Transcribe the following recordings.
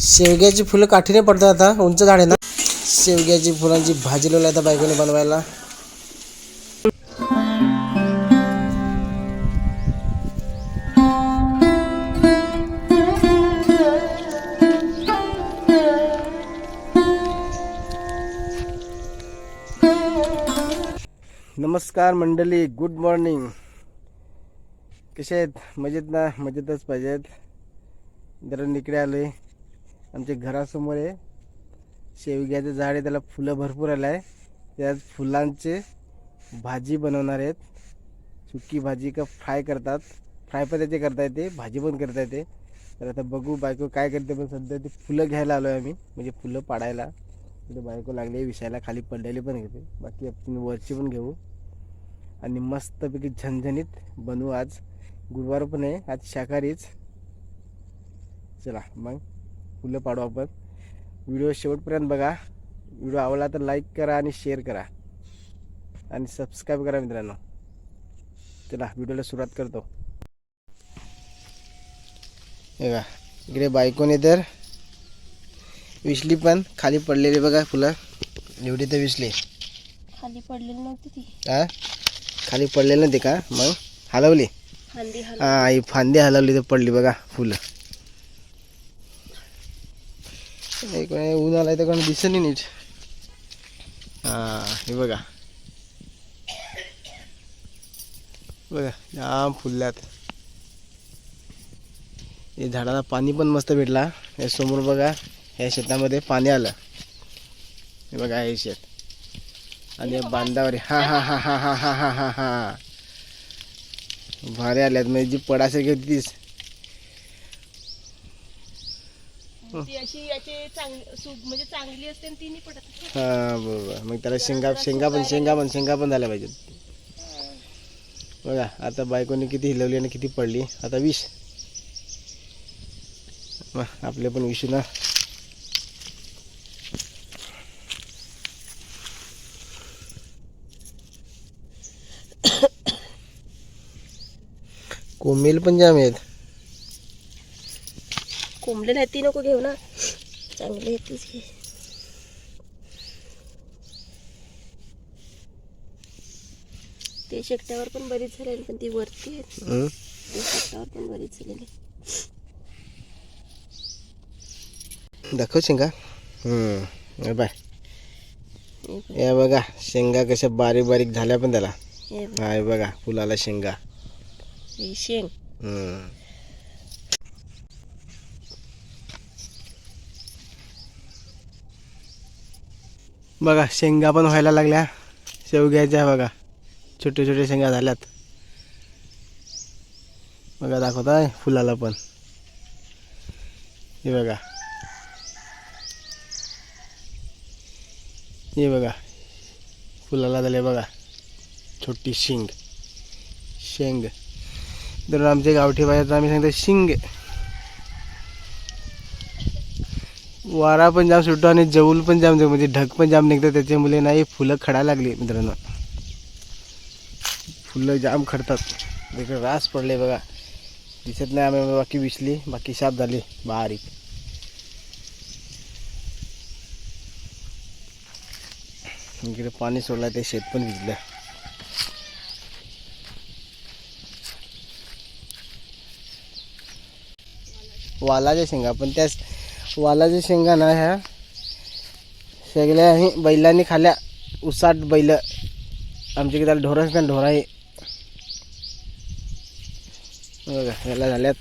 शेवग्याची फुलं काठीने पडतात आता उंच झाड आहे ना. शेवग्याची फुलांची भाजी लावली आता बायकोने बनवायला. नमस्कार मंडळी गुड मॉर्निंग कसे आहेत? मजेत ना? मजेतच पाहिजेत. जरा निकडे आले आमच्या घरासमोर आहे. शेवग्याचं झाड आहे त्याला फुलं भरपूर आलं आहे. त्यात फुलांचे भाजी बनवणार आहेत. सुकी भाजी का फ्राय करतात. फ्राय पण त्याचे करता येते भाजी पण करता येते. तर आता बघू बायको काय करते पण सध्या ते फुलं घ्यायला आलो आहे आम्ही. म्हणजे फुलं पाडायला. तिथे बायको लागली विषायला खाली पडलेली पण घेते. बाकी आपण वरची पण घेऊ. आणि मस्तपैकी झणझणीत बनवू आज. गुरुवार पण आहे आज शाकाहारीच. चला मग. फुलं पाडू आपण. व्हिडिओ शेवटपर्यंत बघा. व्हिडिओ आवडला तर लाईक करा आणि शेअर करा. आणि सबस्क्राईब करा मित्रांनो. चला व्हिडिओला सुरुवात करतो. हे बघा इकडे बायकोने तर विसली पण खाली पडलेली बघा फुलं. एवढी तर विसली. खाली पडलेली नव्हती ती. हा? खाली पडलेली नव्हती का? मग हलवली. हा ही फांदी हलवली तर पडली बघा फुलं. एक वेळ ऊन आलाय तर कोण दिसत नाही नीट. हा हे बघा. बघा जाम फुलल्यात. हे झाडाला पाणी पण मस्त भेटला. हे समोर बघा ह्या शेतामध्ये पाणी आलं. हे बघा हे शेत. आणि बांधावर हा हा हा हा हा हा हा हा. हा भारी आल्यात म्हणजे जी पडासे होती तीच ती अशी याचे चांगली सु- म्हणजे चांगली असते आणि ती नाही पडत हा बरोबर. मग त्याला शेंगा शेंगा पण शेंगा पण शेंगा पण झाल्या पाहिजेत. बघा आता बायकोने किती हिलवली आणि किती पडली. आता वीस मग आपले पण विशू ना. कोमेल पण जाम आहेत. कोंबले नाही ती नको घेऊ ना. चांगली आहे तीच घे. ते शेकट्यावर पण बरीच झालेली पण ती वरती आहे हं? ते शेकट्यावर पण बरीच झालेली. दाखव शेंगा. हम्म, बाय हे बघ, शेंगा कशा बारीक बारीक झाल्या पण त्याला. हे बघ, फुलाला शेंगा. शेंग. हम्म. बघा शेंगा पण व्हायला लागल्या. शेवग्याच्या बघा. छोटे छोटे शेंगा झाल्यात. बघा दाखवत आहे फुलाला पण. हे बघा. हे बघा. फुलाला झाले बघा. छोटी शिंग. शेंग. तर आमच्या गावठी भाषेत आम्ही सांगतो शिंग. वारा पण जाम सुटतो आणि जवळ पण जाम म्हणजे ढग पण जाम निघतं त्याच्यामुळे नाही फुलं खडायला लागली मित्रांनो. फुलं जाम खडतात. इकडे रास पडले बघा. दिसत नाही आम्ही बाकी विसली बाकी साफ झाली. बारीक. इकडे पाणी सोडलं ते शेत पण भिजलं वालाच्या शेंगा पण त्या वालाच्या शेंगा ना ह्या. सगळ्या बैलांनी खाल्या उसाट बैल. आमच्या त्याला ढोरच ना ढोरा आहे. बघा ह्याला झाल्यात.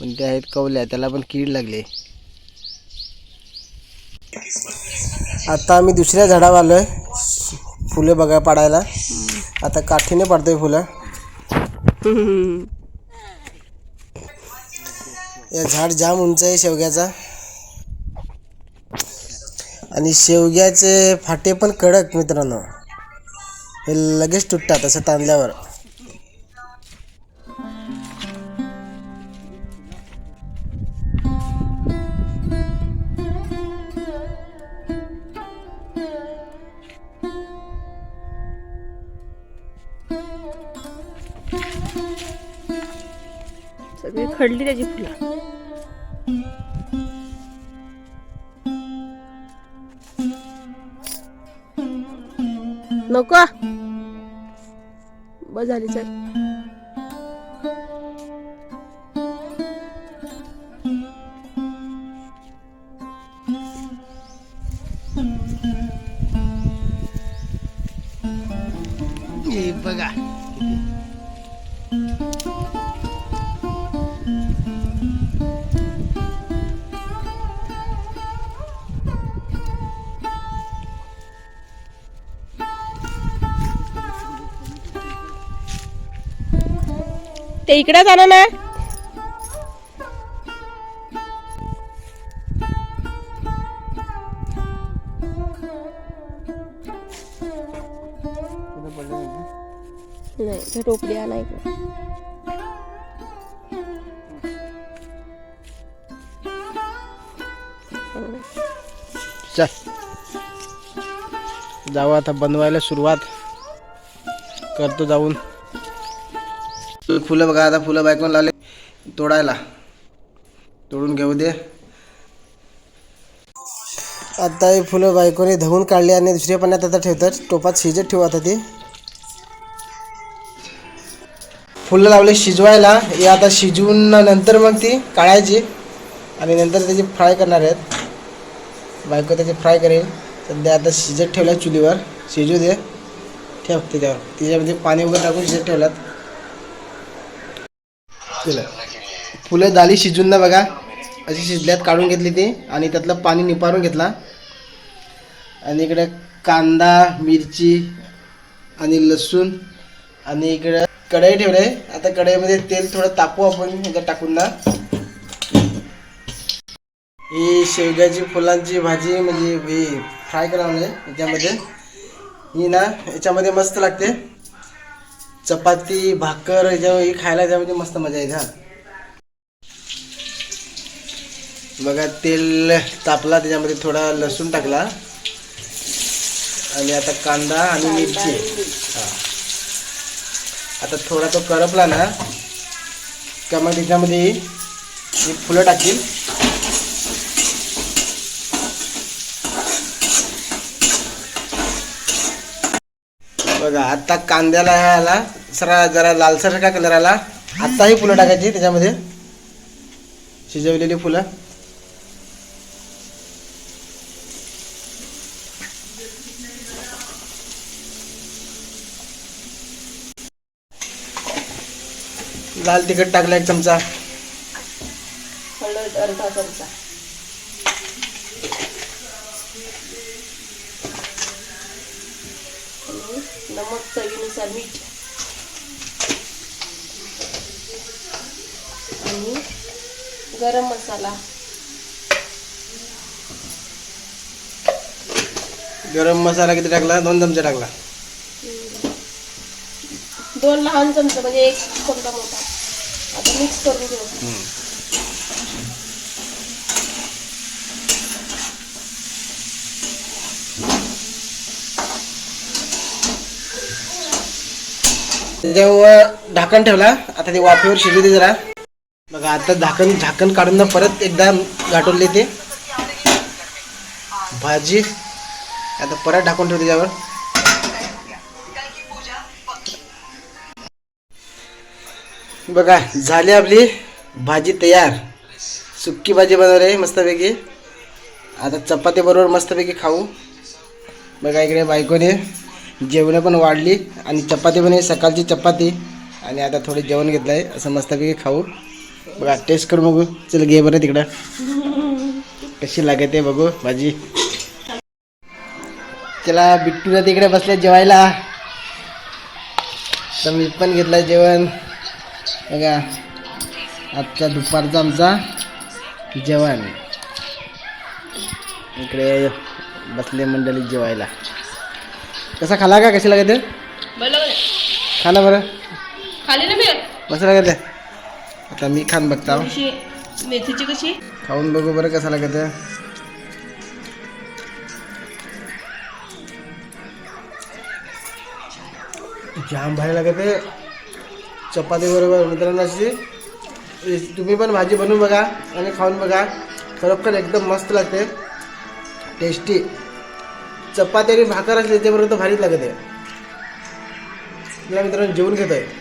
पण त्या आहेत कवल्या त्याला पण कीड लागली. आता आम्ही दुसऱ्या झाडावर आलोय. फुले बघा पाडायला. आता काठीने पाडतोय फुलं. या झाड जाम उंच आहे शेवग्याचा. आणि शेवग्याचे फाटे पण कडक मित्रांनो. हे लगेच तुटतात असं ताणल्यावर. सगळी खडली त्याची फुलं. नको. बस झाली चल. बघा. ते इकडे जाणार ना नाही टोपली आणा इकडे चल. जाऊ आता बनवायला सुरुवात. करतो जाऊन. फुलं बघा आता फुलं बायकून लावले. तोडायला. तोडून घेऊ दे. आता हे फुलं बायकोने धुवून काढली आणि दुसऱ्या पाण्यात आता ठेवतात. टोपात शिजत ठेवू आता ते. फुलं लावले शिजवायला. हे आता शिजवून नंतर मग ती काढायची. आणि नंतर त्याची फ्राय करणार आहेत. बायको त्याची फ्राय करेल. सध्या आता शिजत ठेवल्या चुलीवर. शिजू दे. ठेव त्याच्यावर. त्याच्यामध्ये पाणी वगैरे टाकून शिजत ठेवल्यात. केलं. फुलं दाली शिजून ना बघा. अशी शिजल्यात काढून घेतली ती आणि त्यातलं पाणी निपारून घेतला. आणि इकडे कांदा मिरची आणि लसूण आणि इकडे कढई ठेवले आता कढईमध्ये तेल थोडं तापू आपण ह्याच्यात टाकून ना. ही शेवग्याची फुलांची भाजी म्हणजे ही फ्राय करावं याच्यामध्ये. ही ना याच्यामध्ये मस्त लागते. चपाती भाकर याच्यावर ही खायला त्यामध्ये मस्त मजा येते हा. बघा तेल तापला त्याच्यामध्ये थोडा लसूण टाकला. आणि आता कांदा आणि मिरची. हा. आता थोडा तो करपला ना का मग त्याच्यामध्ये फुलं टाकतील बघा आता कांद्याला हे आला सरा जरा लालसर का कलर आला आत्ताही फुलं टाकायची त्याच्यामध्ये. शिजवलेली फुलं. लाल तिखट टाकला एक चमचा. हळद अर्धा चमचा. नमक चवीनुसार मीठ. आणि गरम मसाला. गरम मसाला किती टाकला? दोन चमचे टाकला. दोन लहान चमचे म्हणजे एक चमचा मोठा. आता मिक्स करून घेऊ. त्याच्यावर ढाकण ठेवला. आता ते वाफेवर शिजू दे जरा. बघा आता झाकण झाकण काढून ना परत एकदा गाठवले ते भाजी. आता परत ढाकून ठेवते त्याच्यावर बघा झाली आपली भाजी तयार. सुक्की भाजी बनवली मस्तपैकी. आता चपाती बरोबर मस्तपैकी खाऊ. बघा इकडे बायकोने. जेवणं पण वाढली आणि चपाती पण आहे सकाळची चपाती. आणि आता थोडं जेवण घेतलं आहे असं मस्तपैकी खाऊ. बघा टेस्ट करू बघू. चल घे बरं तिकडं. कशी लागते बघू भाजी. चला बिट्टूला तिकडे बसले जेवायला. तर मी पण घेतलं जेवण. बघा आजचा दुपारचा आमचा जेवण. इकडे बसले मंडळी जेवायला. कसा खाला का? कशी लागते? बरोबर खा ना बरं. खाली ना मी कसं लागते? आता मी खान बघता. मेथीची कशी? खाऊन बघू बरं कसं लागत. जाम भारी लागते. चपाती बरोबर मित्रांनो अशी. तुम्ही पण भाजी बनवून बघा आणि खाऊन बघा. खरोखर एकदम मस्त लागते. टेस्टी चपाती आणि भाकर असले त्यापर्यंत भारीच लागत. आहे मित्रांनो जेवण घेत आहे